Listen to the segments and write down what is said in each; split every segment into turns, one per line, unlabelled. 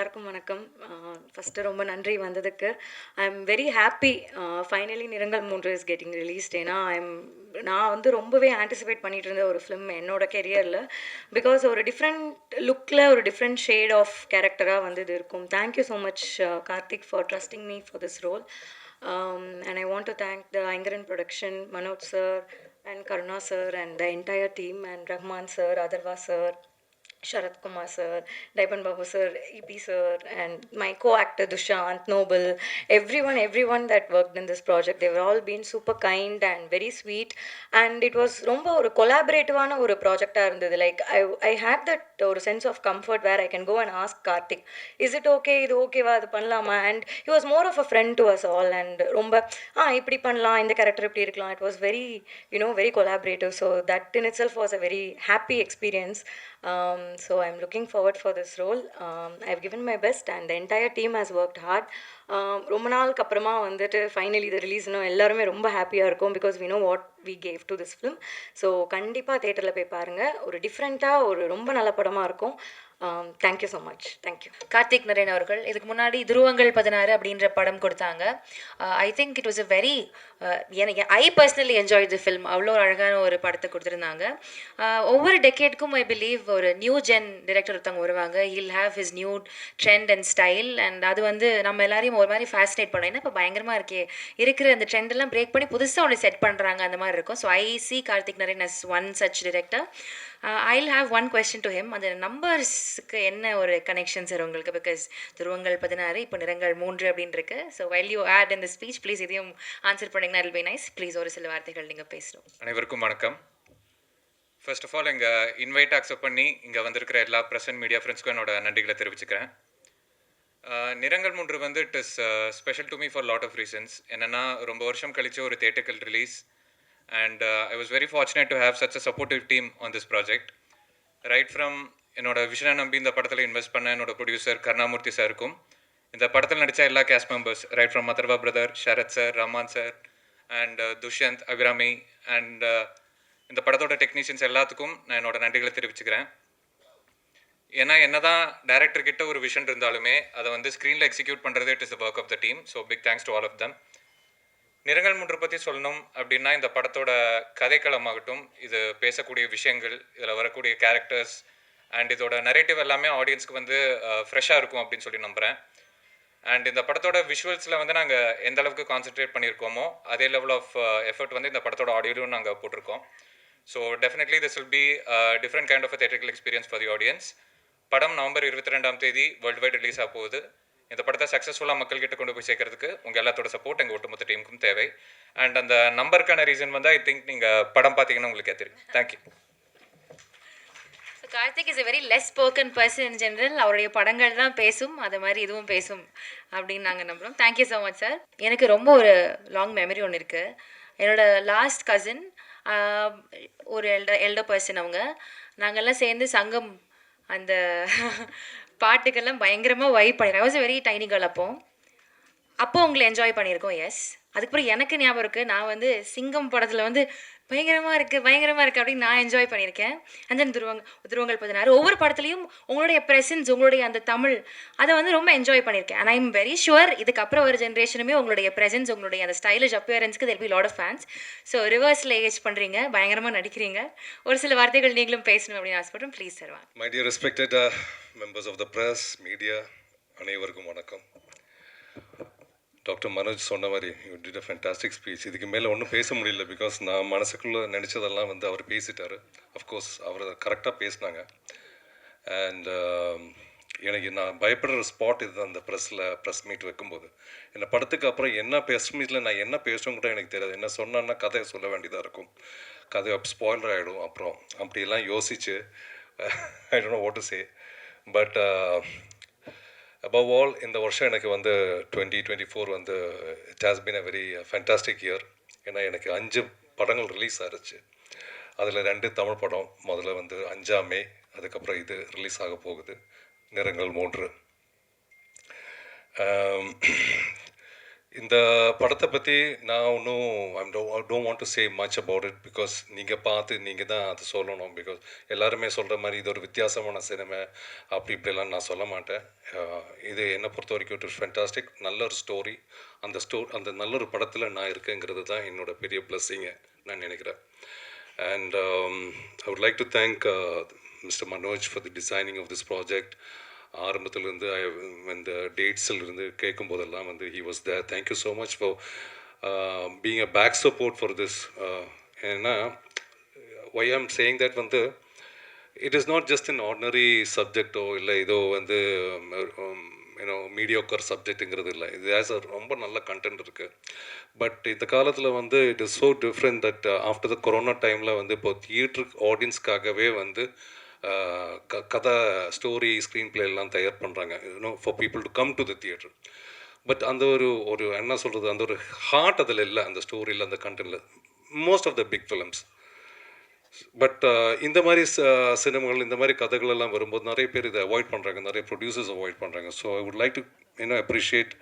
எல்லாருக்கும் வணக்கம். ஃபஸ்ட்டு ரொம்ப நன்றி வந்ததுக்கு. I am very happy finally நிறங்கள் மூன்று இஸ் கெட்டிங் ரிலீஸ்ட் ஏன்னா ஐம் நான் வந்து ரொம்பவே ஆன்டிசிபேட் பண்ணிட்டு இருந்த ஒரு ஃபிலிம் என்னோட கெரியரில் பிகாஸ் ஒரு டிஃப்ரெண்ட் லுக்கில் ஒரு டிஃப்ரெண்ட் ஷேட் ஆஃப் கேரக்டராக வந்து இது இருக்கும். Thank you so much Karthik for trusting me for this role and I want to thank the Ayngaran production Manoj sir and Karuna sir and the entire team and Rahman sir Atharvaa sir Sharat Kumar sir, Daipan Babu sir, EP sir, and my co-actor Dushant, Noble, everyone, everyone that worked in this project, they've all been super kind and very sweet. And it was ரொம்ப ஒரு கொலாபரேட்டிவான ஒரு ப்ராஜெக்டாக இருந்தது. Like I I had that ஒரு sense of comfort where I can go and ask Karthik is it okay இது ஓகேவா அது பண்ணலாமா? And he was more of a friend to us all and ரொம்ப ஆ இப்படி பண்ணலாம். இந்த கேரக்டர் இப்படி இருக்கலாம். It was very you know very collaborative so that in itself was a very happy experience Um, so I'm looking looking for for role. Role I've given my best and the entire team has worked hard um, ரொம்ப நாளுக்கு அப்புறமா வந்துட்டு finally இதை ரிலீஸ்னும் எல்லாருமே ரொம்ப ஹாப்பியாக இருக்கும் because we know what we gave to this film so கண்டிப்பாக தேட்டரில் போய் பாருங்கள் ஒரு டிஃப்ரெண்ட்டாக ஒரு ரொம்ப நல்ல படமாக இருக்கும். Thank you so much thank you
Karthik Naren அவர்கள் இதுக்கு முன்னாடி துருவங்கள் பதினாறு அப்படின்ற படம் கொடுத்தாங்க. I think it was a very எனக்கு I personally enjoy the film அவ்வளோ ஒரு அழகான ஒரு படத்தை கொடுத்துருந்தாங்க. Uh, ஒவ்வொரு டெக்கேட்க்கும் ஐ பிலீவ் ஒரு நியூ ஜென் டிரெக்டர் ஒருத்தவங்க வருவாங்க. He'll have his new trend and style and அது வந்து நம்ம எல்லாரையும் ஒரு மாதிரி ஃபேசினேட் பண்ணோம் ஏன்னா இப்போ பயங்கரமாக இருக்கே. இருக்கிற அந்த ட்ரெண்டெல்லாம் பிரேக் பண்ணி புதுசாக ஒன்று செட் பண்ணுறாங்க அந்த மாதிரி இருக்கும். So I see Karthik Naren as one such director I'll have one question to him அந்த நம்பர்ஸ்க்கு என்ன ஒரு கனெக்ஷன் சார் உங்களுக்கு? பிகாஸ் துருவங்கள் பதினாறு இப்போ நிறங்கள் மூன்று அப்படின்னு இருக்கு ஸோ வெல் யூ ஆட் இந்த ஸ்பீச் ப்ளீஸ் இதையும் ஆன்சர் பண்ணிங்கன்னா இல் பி நைஸ் ப்ளீஸ் ஒரு சில வார்த்தைகள் நீங்கள் பேசணும்.
அனைவருக்கும் வணக்கம். ஃபர்ஸ்ட் ஆஃப் ஆல் இங்கே இன்வைட் அக்செப்ட் பண்ணி இங்கே வந்திருக்கிற எல்லா ப்ரெசன்ட் மீடியா ஃப்ரெண்ட்ஸ்க்கும் என்னோட நன்றிகளை தெரிவிச்சுக்கிறேன். Uh, நிறங்கள் மூன்று வந்து it is special to me for lot of reasons என்னென்னா ரொம்ப வருஷம் கழித்து ஒரு தேட்டர்கள் release and I was very fortunate to have such a supportive team on this project right from என்னோட விஷனை நம்பி இந்த படத்தில் இன்வெஸ்ட் பண்ண என்னோட ப்ரொடியூசர் கருணாமூர்த்தி சாருக்கும் இந்த படத்தில் நடித்த எல்லா cast members right from Atharvaa brother Sarath sir Rahman sir and Dushyanth Abhirami and இந்த படத்தோட டெக்னீஷியன்ஸ் எல்லாத்துக்கும் நான் என்னோட நன்றிகளை தெரிவிச்சுக்கிறேன். ஏன்னா என்ன தான் கிட்ட ஒரு விஷன் இருந்தாலுமே அதை வந்து ஸ்க்ரீனில் எக்ஸிக்யூட் பண்ணுறது it is the work of the team so big thanks to all of them Nirangal Moondru பற்றி சொல்லணும் அப்படின்னா இந்த படத்தோட கதைக்களமாகட்டும் இது பேசக்கூடிய விஷயங்கள் இதில் வரக்கூடிய கேரக்டர்ஸ் அண்ட் இதோட நரேட்டிவ் எல்லாமே ஆடியன்ஸ்க்கு வந்து ஃப்ரெஷ்ஷாக இருக்கும் அப்படின்னு சொல்லி நம்புகிறேன் அண்ட் இந்த படத்தோட விஷுவல்ஸில் வந்து நாங்கள் எந்த அளவுக்கு கான்சென்ட்ரேட் பண்ணியிருக்கோமோ அதே லெவல் ஆஃப் எஃபர்ட் வந்து இந்த படத்தோட ஆடியோலையும் நாங்கள் போட்டிருக்கோம். So definitely this will be different kind of theatrical experience for the audience படம் நவம்பர் இருபத்தி ரெண்டாம் தேதி வேர்ல்டு வைட் ரிலீஸ் ஆக போகுது. இந்த படத்தை சக்ஸஸ்ஃபுல்லாக மக்கள்கிட்ட கொண்டு போய் சேர்க்கறதுக்கு உங்கள் எல்லாத்தோட சப்போர்ட் எங்கள் ஒட்டுமொத்த டீமுக்கும் தேவை. அண்ட் அந்த நம்பருக்கான ரீசன் வந்து ஐ திங்க் நீங்கள் படம் பார்த்தீங்கன்னா உங்களுக்கே தெரியும் thank you
Karthik is a very less spoken person in general அவருடைய படங்கள் தான் பேசும் அது மாதிரி இதுவும் பேசும் அப்படின்னு நாங்கள் நம்புகிறோம் தேங்க்யூ ஸோ மச் சார் எனக்கு ரொம்ப ஒரு லாங் மெமரி ஒன்று இருக்குது என்னோட லாஸ்ட் கசின் ஒரு எல்டர் எல்டர் பர்சன் அவங்க. நாங்கள்லாம் சேர்ந்து சங்கம் அந்த பாட்டுக்கெல்லாம் பயங்கரமாக வைப் பண்ணிருக்கோம் I was very tiny girl அப்போ. அப்போ உங்களை என்ஜாய் பண்ணியிருக்கோம் எஸ் அதுக்கப்புறம் எனக்கு ஞாபகம் இருக்குது நான் வந்து சிங்கம் படத்தில் வந்து பயங்கரமாக இருக்குது பயங்கரமாக இருக்குது அப்படின்னு நான் என்ஜாய் பண்ணியிருக்கேன். அஞ்சன் துருவங்க துருவங்கள் பதினாறு. ஒவ்வொரு படத்துலையும் உங்களுடைய ப்ரெசன்ஸ் உங்களுடைய அந்த தமிழ் அதை வந்து ரொம்ப என்ஜாய் பண்ணியிருக்கேன். And I am very sure இதுக்கப்புறம் ஒரு ஜென்ரேஷனுமே உங்களுடைய ப்ரெசன்ஸ் உங்களுடைய அந்த stylish அப்பியரன்ஸ்க்கு there'll be lot of fans so ரிவர்ஸில் ஏஜ் பண்ணுறீங்க பயங்கரமாக நடிக்கிறீங்க. ஒரு சில வார்த்தைகள் நீங்களும் பேசணும் அப்படின்னு ஆசைப்படுறோம். Please sir
My dear respected uh, members of the press, அனைவருக்கும் வணக்கம். டாக்டர் மனோஜ் சொன்ன மாதிரி you did a fantastic speech இதுக்கு மேலே ஒன்றும் பேச முடியல பிகாஸ் நான் மனசுக்குள்ளே நினச்சதெல்லாம் வந்து அவர் பேசிட்டார். அஃப்கோர்ஸ் அவர் கரெக்டாக பேசினாங்க. அண்ட் um, எனக்கு நான் பயப்படுற ஸ்பாட் இது அந்த ப்ரெஸ்ஸில் ப்ரெஸ் மீட் வைக்கும்போது. இந்த படத்துக்கு அப்புறம் என்ன ப்ரெஸ் மீட்டில் நான் என்ன பேசணும் கூட எனக்கு தெரியாது. என்ன சொன்னேன்னா கதையை சொல்ல வேண்டியதாக இருக்கும். கதை ஸ்பாயிலர் ஆகிடும் அப்புறம். அப்படியெல்லாம் யோசித்து I don't know what to say but above all இந்த வருஷம் எனக்கு வந்து டுவெண்ட்டி டுவெண்ட்டி ஃபோர் வந்து it has been a very fantastic year ஏன்னா எனக்கு அஞ்சு படங்கள் ரிலீஸ் ஆகிருச்சு அதில் ரெண்டு தமிழ் படம் முதல்ல வந்து அஞ்சாம் மே அதுக்கப்புறம் இது ரிலீஸ் ஆக போகுது. நிறங்கள் மூன்று. இந்த படத்தை பற்றி நான் ஒன்றும் I don't want to say much about it because நீங்கள் பார்த்து நீங்கள் தான் அதை சொல்லணும். பிகாஸ் எல்லாருமே சொல்கிற மாதிரி இது ஒரு வித்தியாசமான சினிமா. அப்படி இப்படிலாம் நான் சொல்ல மாட்டேன். இது என்னை பொறுத்த வரைக்கும் இட் இஸ் ஃபென்டாஸ்டிக் நல்ல ஒரு ஸ்டோரி அந்த ஸ்டோ அந்த நல்ல ஒரு படத்தில் நான் இருக்கேங்கிறது தான் என்னோட பெரிய பிளஸ்ஸிங்க நான் நினைக்கிறேன். And I would like to thank mister Manoj for the designing of this project. ஆரம்பத்திலிருந்து ஐ இந்த டேட்ஸிலிருந்து கேட்கும் போதெல்லாம் வந்து he was there thank you so much for being a back support for this ஏன்னா ஒய் ஆம் சேயிங் தட் வந்து it is not just in ordinary சப்ஜெக்டோ இல்லை ஏதோ வந்து யூனோ மீடியோக்கர் சப்ஜெக்ட்டுங்கிறது இல்லை. இது ஆஸ் அ ரொம்ப நல்ல கண்டென்ட் இருக்குது பட் இந்த காலத்தில் வந்து it is so different that after the corona டைமில் வந்து இப்போ தியேட்டருக்கு ஆடியன்ஸ்க்காகவே வந்து கதை ஸ்டோரி ஸ்க்ரீன் பிளே எல்லாம் தயார் பண்ணுறாங்க you know for people to come to the theatre but அந்த ஒரு ஒரு என்ன சொல்கிறது அந்த ஒரு ஹார்ட் அதில் இல்லை அந்த ஸ்டோரியில் அந்த கண்டென்ட்டில் most of the big films but இந்த மாதிரி சினிமாகள் இந்த மாதிரி கதைகள் எல்லாம் வரும்போது நிறைய பேர் இதை அவாய்ட் பண்ணுறாங்க நிறைய ப்ரொடியூசர்ஸ் அவாய்ட் பண்ணுறாங்க so I would like to you know appreciate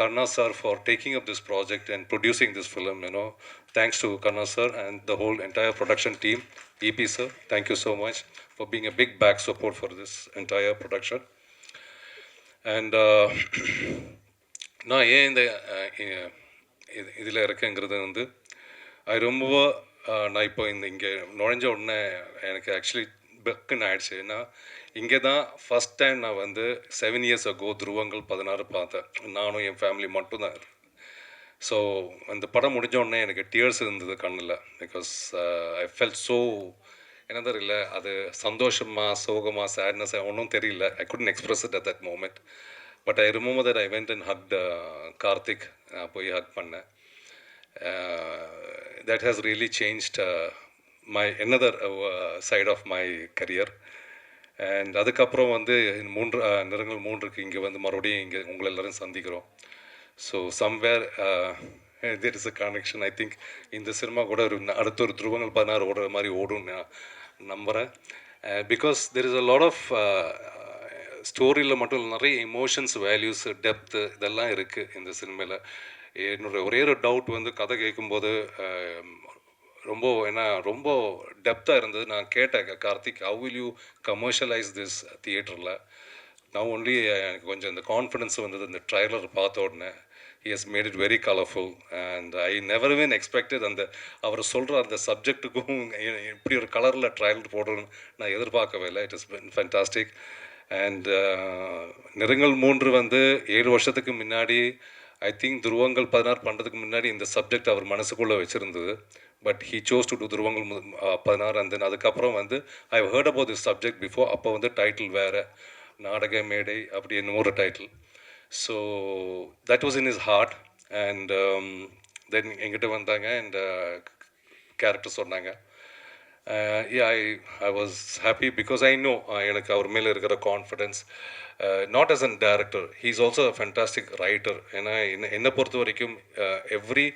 Karuna sir for taking up this project and producing this film you know thanks to Karuna sir and the whole entire production team EP sir thank you so much for being a big back support for this entire production and நான் ஏன் இந்த இதில் இருக்கேங்கிறது வந்து ஐ ரொம்ப நான் இப்போ இந்த இங்கே நுழைஞ்ச உடனே எனக்கு ஆக்சுவலி பெக்குன்னு ஆயிடுச்சு. ஏன்னா இங்கே தான் ஃபஸ்ட் டைம் நான் வந்து செவன் இயர்ஸ் அகோ துருவங்கள் பதினாறு பார்த்தேன். நானும் என் ஃபேமிலி மட்டும்தான். ஸோ அந்த படம் முடிஞ்ச உடனே எனக்கு டியர்ஸ் இருந்தது கண்ணில். பிகாஸ் ஐ ஃபெல் ஸோ என்ன தெரியல அது சந்தோஷமா சோகமா சேட்னஸ் ஒன்றும் தெரியல. I couldn't express it at that moment but I remove that I went and hug Karthik. நான் போய் ஹக் பண்ணேன். That has really changed my another side of my career and அதுக்கப்புறம் வந்து மூன்று uh, நிறங்கள் மூன்றுக்கு இங்கே வந்து மறுபடியும் இங்கே உங்களை எல்லோரும் சந்திக்கிறோம். So somewhere there is a connection I think இந்த சினிமா கூட ஒரு அடுத்த ஒரு துருவங்கள் பதினாறு ஓடுற மாதிரி ஓடும் நான் நம்புகிறேன் because there is a lot of ஸ்டோரியில் மட்டும் நிறைய எமோஷன்ஸ் வேல்யூஸ் டெப்த்து இதெல்லாம் இருக்குது இந்த சினிமாவில் என்னோட ஒரே ஒரு டவுட் வந்து கதை கேட்கும்போது ரொம்ப ஏன்னா ரொம்ப டெப்த்தாக இருந்தது. நான் கேட்டேன் Karthik how will you commercialise this தியேட்டரில் நான் ஒன்லி எனக்கு கொஞ்சம் இந்த கான்ஃபிடன்ஸ் வந்தது இந்த ட்ரைலர் பார்த்த உடனே. He made it very colourful and I i never even அந்த அவர் சொல்கிற அந்த சப்ஜெக்ட்டுக்கும் இப்படி ஒரு கலரில் ட்ரைலர் போடணும்னு நான் எதிர்பார்க்கவே இல்லை. It is fantastic and Nirangal Moondru வந்து ஏழு வருஷத்துக்கு முன்னாடி ஐ திங்க் துருவங்கள் பதினாறு பண்ணுறதுக்கு முன்னாடி இந்த சப்ஜெக்ட் அவர் மனசுக்குள்ளே வச்சுருந்தது. But he chose to do Dhuruvangal Pathinaaru and then அதுக்கப்புறம் வந்து I heard about this subject before அப்போ வந்து டைட்டில் வேறு நாடக மேடை அப்படி என்னமோ ஒரு title so that was in is heart and then எங்கிட்ட வந்தாங்க அண்ட் கேரக்டர் uh, சொன்னாங்க. I I was happy because I know எனக்கு அவர் மேலே இருக்கிற confidence not as an director he is also a fantastic writer ஏன்னா என்ன என்னை பொறுத்த வரைக்கும் uh, every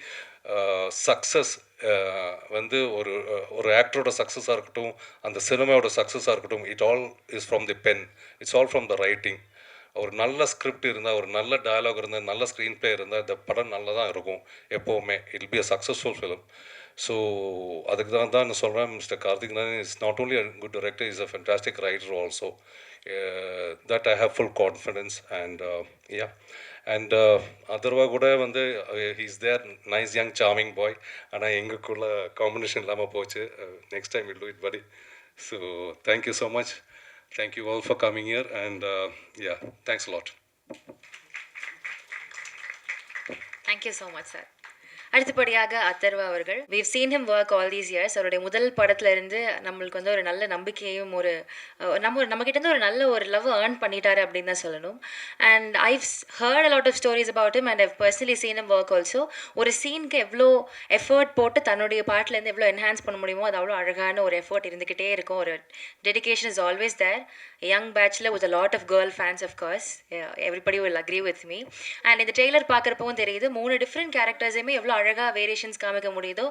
success uh, uh, வந்து ஒரு ஒரு ஆக்டரோட சக்ஸஸாக இருக்கட்டும் அந்த சினிமாவோட சக்ஸஸாக இருக்கட்டும் it all is from the pen it's all from the writing ஒரு நல்ல ஸ்கிரிப்ட் இருந்தால் ஒரு நல்ல டயலாக் இருந்தால் நல்ல ஸ்க்ரீன் பிளே இருந்தால் இந்த படம் நல்லா தான் இருக்கும் எப்போவுமே. It be a successful film so அதுக்கு தான் தான் நான் சொல்கிறேன் mister Karthik is not only a good director is a fantastic writer also that I have full confidence and yeah and Atharvaa கூட வந்து he's there nice young charming boy ஆனால் எங்களுக்குள்ள combination இல்லாமல் போச்சு. Next time will do it படி so thank you so much thank you all for coming here and yeah thanks lot
thank you so much sir அடுத்தபடியாக அத்தர்வா அவர்கள். We've seen him work all these years அவருடைய முதல் படத்துல இருந்து நம்மளுக்கு வந்து ஒரு நல்ல நம்பிக்கையும் ஒரு நம்ம நம்ம கிட்ட இருந்து ஒரு நல்ல ஒரு லவ் ஏர்ன் பண்ணிட்டாரு அப்படின்னு தான் சொல்லணும். And I've heard a lot of stories about him and I've personally seen him work also ஒரு சீனுக்கு எவ்வளோ எஃபர்ட் போட்டு தன்னுடைய பாட்டிலேருந்து எவ்வளோ என்ஹான்ஸ் பண்ண முடியுமோ அது அவ்வளோ அழகான ஒரு எஃபர்ட் இருந்துக்கிட்டே இருக்கும். ஒரு dedication is always there young பேட்சில் with lot of girl fans of course everybody will agree with me and இந்த ட்ரெய்லர் பார்க்குறப்பவும் தெரியுது மூணு டிஃப்ரெண்ட் கேரக்டர்ஸையுமே எவ்வளோ அழகாக வேரியேஷன்ஸ் காமிக்க முடியுதோ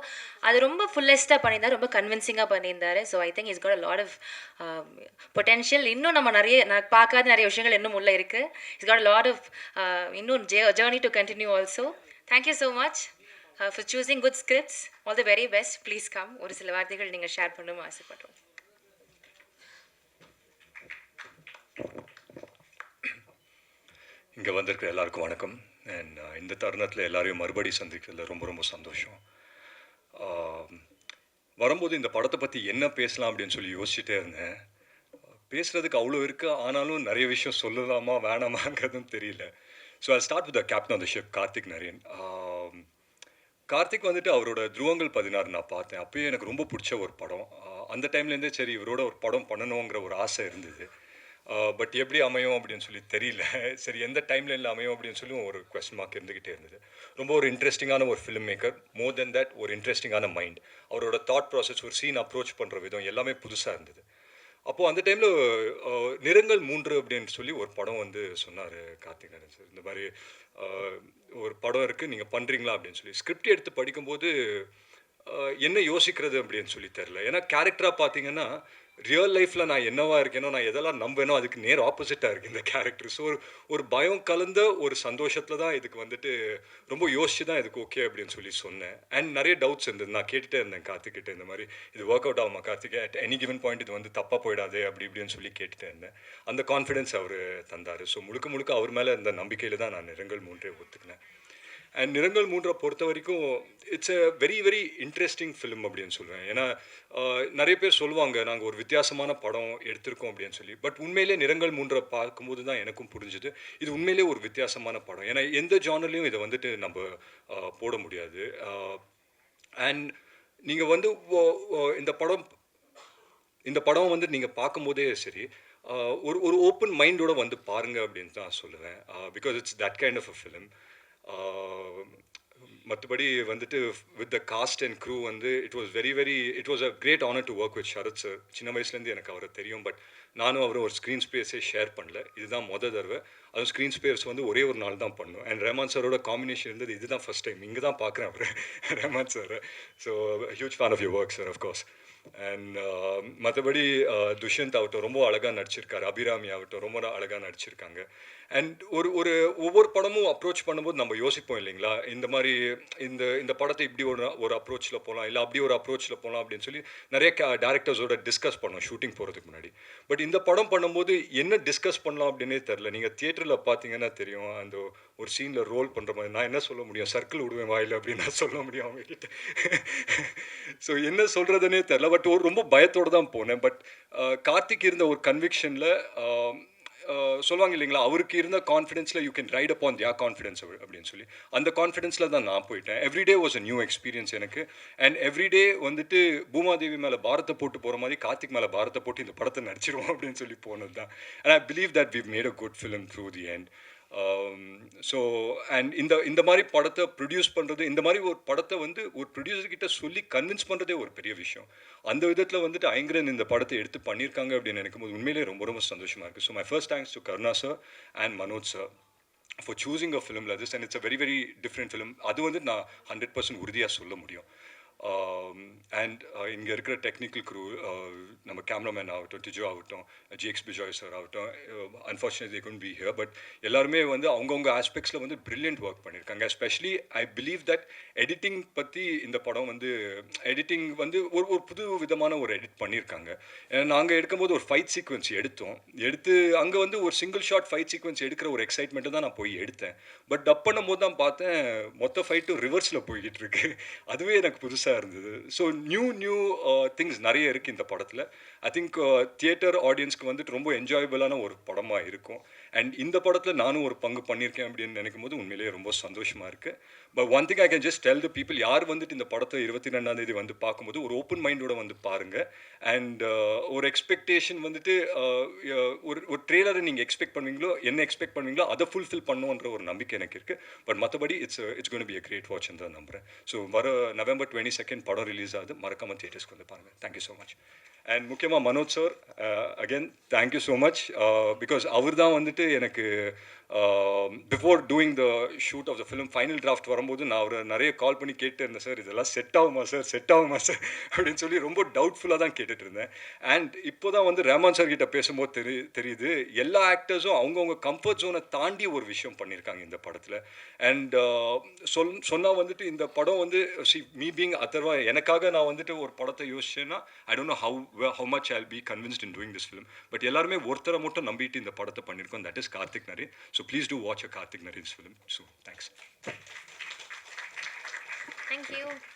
அது ரொம்ப ஃபுல்லஸ்ட்டாக பண்ணியிருந்தார் ரொம்ப கன்வின்சிங்காக பண்ணியிருந்தார். So I think is got a lot of potential இன்னும் நம்ம நிறைய நான் பார்க்காத நிறைய விஷயங்கள் இன்னும் உள்ள இருக்குது இஸ் காட் லாட் ஆஃப் இன்னும் J journey to continue also thank you so much for choosing good scripts all the very best please come ஒரு சில வார்த்தைகள் நீங்கள் ஷேர் பண்ணணும்னு ஆசைப்படுறோம்.
இங்கே வந்திருக்கிற எல்லாருக்கும் வணக்கம். அண்ட் uh, இந்த தருணத்தில் எல்லாரையும் மறுபடியும் சந்திக்கிறதுல ரொம்ப ரொம்ப சந்தோஷம். வரும்போது இந்த படத்தை பற்றி என்ன பேசலாம் அப்படின்னு சொல்லி யோசிச்சுட்டே இருந்தேன். பேசுகிறதுக்கு அவ்வளோ இருக்கு ஆனாலும் நிறைய விஷயம் சொல்லலாமா வேணாமாங்கிறதும் தெரியல. So I start with the captain of the ship Karthik Naren Karthik வந்துட்டு அவரோட துருவங்கள் பதினாறு நான் பார்த்தேன். அப்போயே எனக்கு ரொம்ப பிடிச்ச ஒரு படம். அந்த டைம்லேருந்தே சரி இவரோட ஒரு படம் பண்ணணுங்கிற ஒரு ஆசை இருந்தது. Uh, பட் எப்படி அமையும் அப்படின்னு சொல்லி தெரியல. சரி எந்த டைம்லைனில் அமையும் அப்படின்னு சொல்லி ஒரு கொஸ்டின் மார்க் இருந்துக்கிட்டே இருந்தது. ரொம்ப ஒரு இன்ட்ரெஸ்டிங்கான ஒரு film maker more then that ஒரு இன்ட்ரெஸ்டிங்கான மைண்ட் அவரோட தாட் ப்ராசஸ் ஒரு சீன் அப்ரோச் பண்ணுற விதம் எல்லாமே புதுசாக இருந்தது. அப்போது அந்த டைமில் uh, நிறங்கள் மூன்று அப்படின்னு சொல்லி ஒரு படம் வந்து சொன்னார் கார்த்திகேயன் சார் இந்த மாதிரி uh, ஒரு படம் இருக்குது நீங்கள் பண்ணுறீங்களா அப்படின்னு சொல்லி. ஸ்கிரிப்ட் எடுத்து படிக்கும்போது என்ன யோசிக்கிறது அப்படின்னு சொல்லி தெரில ஏன்னா கேரக்டராக பார்த்தீங்கன்னா ரியல் லைஃப்பில் நான் என்னவா இருக்கேனோ நான் எதெல்லாம் நம்பேனோ அதுக்கு நேர் ஆப்போசிட்டாக இருக்குது இந்த கேரக்டர் ஸோ ஒரு ஒரு பயம் கலந்த ஒரு சந்தோஷத்தில் தான் இதுக்கு வந்துட்டு ரொம்ப யோசிச்சு தான் இதுக்கு ஓகே அப்படின்னு சொல்லி சொன்னேன். அண்ட் நிறைய டவுட்ஸ் இருந்தது. நான் கேட்டுகிட்டே இருந்தேன் கார்த்திக்கிட்ட இந்த மாதிரி இது ஒர்க் அவுட் ஆகுமா கார்த்திகே? அட் எனி கிவன் பாயிண்ட் இது வந்து தப்பாக போயிடாது அப்படி இப்படின்னு சொல்லி கேட்டுகிட்டே இருந்தேன். அந்த கான்ஃபிடென்ஸ் அவர் தந்தார். ஸோ முழுக்க முழுக்க அவர் மேலே இந்த நம்பிக்கையில் தான் நான் நிறங்கள் மூன்றே ஒத்துக்கினேன். அண்ட் நிறங்கள் மூன்றை பொறுத்த வரைக்கும் it's a very very interesting film அப்படின்னு சொல்லுவேன் ஏன்னா நிறைய பேர் சொல்லுவாங்க நாங்கள் ஒரு வித்தியாசமான படம் எடுத்திருக்கோம் அப்படின்னு சொல்லி. பட் உண்மையிலே நிறங்கள் மூன்றை பார்க்கும்போது தான் எனக்கும் புரிஞ்சுது. இது உண்மையிலே ஒரு வித்தியாசமான படம். ஏன்னா எந்த ஜானர்லையும் இதை வந்துட்டு நம்ம போட முடியாது. அண்ட் நீங்கள் வந்து ஓ- இந்த படம் இந்த படம் வந்து நீங்கள் பார்க்கும்போதே சரி ஒரு ஒரு ஓப்பன் மைண்டோட வந்து பாருங்கள் அப்படின்னு தான் சொல்லுவேன். Because it's that kind of a film மற்றபடி வந்துட்டு with the cast and crew வந்து it was very very it was a great honour to work with Sarath sir சின்ன வயசுலேருந்து எனக்கு அவரை தெரியும் பட் நானும் அவரும் ஒரு ஸ்க்ரீன் ஸ்பேஸே ஷேர் பண்ணல. இதுதான் மொதல் தடவை. அதுவும் ஸ்க்ரீன் ஸ்பேஸ் வந்து ஒரே ஒரு நாள் தான் பண்ணும் அண்ட் ரஹ்மான் சாரோட காம்பினேஷன் இருந்தது இதுதான் ஃபஸ்ட் டைம் இங்கே தான் பார்க்குறேன் அவர். Rahman sir so huge fan of you work sir of course and மற்றபடி துஷ்யந்த் ஆகட்டும் ரொம்ப அழகாக நடிச்சிருக்காரு. அபிராமி ஆகட்டும் ரொம்ப அழகாக நடிச்சிருக்காங்க. அண்ட் ஒரு ஒரு ஒவ்வொரு படமும் அப்ரோச் பண்ணும்போது நம்ம யோசிப்போம் இல்லைங்களா? இந்த மாதிரி இந்த இந்த படத்தை இப்படி ஒரு ஒரு அப்ரோச்சில் போகலாம் இல்லை அப்படி ஒரு அப்ரோச்சில் போகலாம் அப்படின்னு சொல்லி நிறைய டேரக்டர்ஸோட டிஸ்கஸ் பண்ணோம் ஷூட்டிங் போகிறதுக்கு முன்னாடி. பட் இந்த படம் பண்ணும்போது என்ன டிஸ்கஸ் பண்ணலாம் அப்படின்னே தெரில நீங்கள் தியேட்டரில் பார்த்தீங்கன்னா தெரியும் அந்த ஒரு சீனில் ரோல் பண்ணுற மாதிரி. நான் என்ன சொல்ல முடியும்? சர்க்கிள் விடுவேன் வாயில் அப்படின்னு நான் சொல்ல முடியும் அவங்ககிட்ட. ஸோ என்ன சொல்கிறதுனே தெரில பட் ஒரு ரொம்ப பயத்தோடு தான் போனேன். பட் கார்த்திக் இருந்த ஒரு கன்விக்ஷனில் சொல்லுவாங்க இல்லைங்களா? அவருக்கு இருந்த கான்ஃபிடென்ஸில் you can write upon Diya confidence அப்படின்னு சொல்லி. அந்த கான்ஃபிடென்ஸில் தான் நான் போயிட்டேன். Everyday was a new experience எனக்கு. அண்ட் எவ்ரிடே வந்துட்டு பூமாதேவி மேலே பாரத்தை போட்டு போகிற மாதிரி கார்த்திக் மேலே பாரத்தை போட்டு இந்த படத்தை நடிச்சிருவோம் அப்படின்னு சொல்லி போனது தான் and I believe that we made a good film through the end Um, so and இந்த இந்த மாதிரி படத்தை ப்ரொடியூஸ் பண்ணுறது இந்த மாதிரி ஒரு படத்தை வந்து ஒரு ப்ரொடியூசர்கிட்ட சொல்லி கன்வின்ஸ் பண்ணுறதே ஒரு பெரிய விஷயம். அந்த விதத்தில் வந்துட்டு ஐங்கரன் இந்த படத்தை எடுத்து பண்ணியிருக்காங்க அப்படின்னு நினைக்கும் போது உண்மையிலேயே ரொம்ப ரொம்ப சந்தோஷமாக இருக்குது so my first thanks to Karuna sir and Manoj sir for choosing a film this and it's a very very different film அது வந்து நான் ஹண்ட்ரட் பர்சன்ட் உறுதியாக சொல்ல முடியும். Um, அண்ட் uh, இங்கே இருக்கிற டெக்னிக்கல் க்ரூ uh, நம்ம கேமராமேன் ஆகட்டும் டிஜோ ஆகட்டும் ஜிஎக்ஸ் பிஜாய் சார் ஆகட்டும் unfortunately couldn't be here but எல்லாருமே வந்து அவங்கவுங்க ஆஸ்பெக்ட்ஸில் வந்து பிரில்லியன்ட் ஒர்க் பண்ணியிருக்காங்க especially I believe that editing பற்றி இந்த படம் வந்து எடிட்டிங் வந்து ஒரு ஒரு புது விதமான ஒரு எடிட் பண்ணியிருக்காங்க ஏன்னா நாங்கள் எடுக்கும்போது ஒரு ஃபைட் சீக்வன்ஸ் எடுத்தோம். எடுத்து அங்கே வந்து ஒரு சிங்கிள் ஷாட் ஃபைட் சீக்வன்ஸ் எடுக்கிற ஒரு எக்ஸைட்மெண்ட்டு தான் நான் போய் எடுத்தேன். பட் டப் பண்ணும்போது தான் பார்த்தேன் மொத்த ஃபைட்டும் ரிவர்ஸில் போய்கிட்டு இருக்கு. அதுவே எனக்கு புதுசாக இருந்தது. ஸோ நியூ நியூ திங்ஸ் நிறைய இருக்குது இந்த படத்தில். ஐ திங்க் தியேட்டர் ஆடியன்ஸ்க்கு வந்துட்டு ரொம்ப என்ஜாயபிளான ஒரு படமாக இருக்கும். அண்ட் இந்த படத்தில் நானும் ஒரு பங்கு பண்ணியிருக்கேன் அப்படின்னு நினைக்கும் போது உண்மையிலேயே ரொம்ப சந்தோஷமாக இருக்குது but one thing I can just tell the people யார் வந்துட்டு இந்த படத்தை இருபத்தி ரெண்டாம் தேதி வந்து பார்க்கும்போது ஒரு ஓப்பன் மைண்டோட வந்து பாருங்கள் அண்ட் uh, ஒரு எக்ஸ்பெக்டேஷன் வந்துட்டு uh, ஒரு ஒரு ட்ரெய்லரை நீங்கள் எக்ஸ்பெக்ட் பண்ணுவீங்களோ என்ன எக்ஸ்பெக்ட் பண்ணுவீங்களோ அதை ஃபுல்ஃபில் பண்ணுன்ற ஒரு நம்பிக்கை எனக்கு இருக்குது பட் மற்றபடி it's it's gonna be a great watch தான் நம்புகிறேன் ஸோ வர நவம்பர் டுவெண்ட்டி செகண்ட் படம் ரிலீஸ் ஆகுது. மறக்காமல் தியேட்டர்ஸ்க்கு வந்து பாருங்கள் தேங்க்யூ ஸோ மச் அண்ட் முக்கியமாக Manoj sir again thank you so much because அவர் தான் வந்துட்டு எனக்கு before doing the shoot of the film final draft வரும்போது நான் அவரை நிறைய கால் பண்ணி கேட்டு இருந்தேன் சார் இதெல்லாம் செட் ஆகுமா சார்? செட் ஆகுமா சார்? அப்படின்னு சொல்லி ரொம்ப டவுட்ஃபுல்லாக தான் கேட்டுட்டு இருந்தேன் அண்ட் இப்போ தான் வந்து ரேமான் சார் கிட்ட பேசும்போது தெரி தெரியுது எல்லா ஆக்டர்ஸும் அவங்கவுங்க கம்ஃபர்ட் ஜோனை தாண்டி ஒரு விஷயம் பண்ணியிருக்காங்க இந்த படத்தில். அண்ட் uh, சொல் சொன்னால் வந்துட்டு இந்த படம் வந்து சி மீ பீங் அதர்வா எனக்காக நான் வந்துட்டு ஒரு படத்தை யோசிச்சேன்னா I don't know how how much I'll be convinced in doing this film but எல்லாருமே ஒருத்தரை மட்டும் நம்பிட்டு இந்த படத்தை பண்ணியிருக்கோம். தட் இஸ் கார்த்திக் நரி So please do watch a Karthik Naresh film soon. Thanks.
Thank you.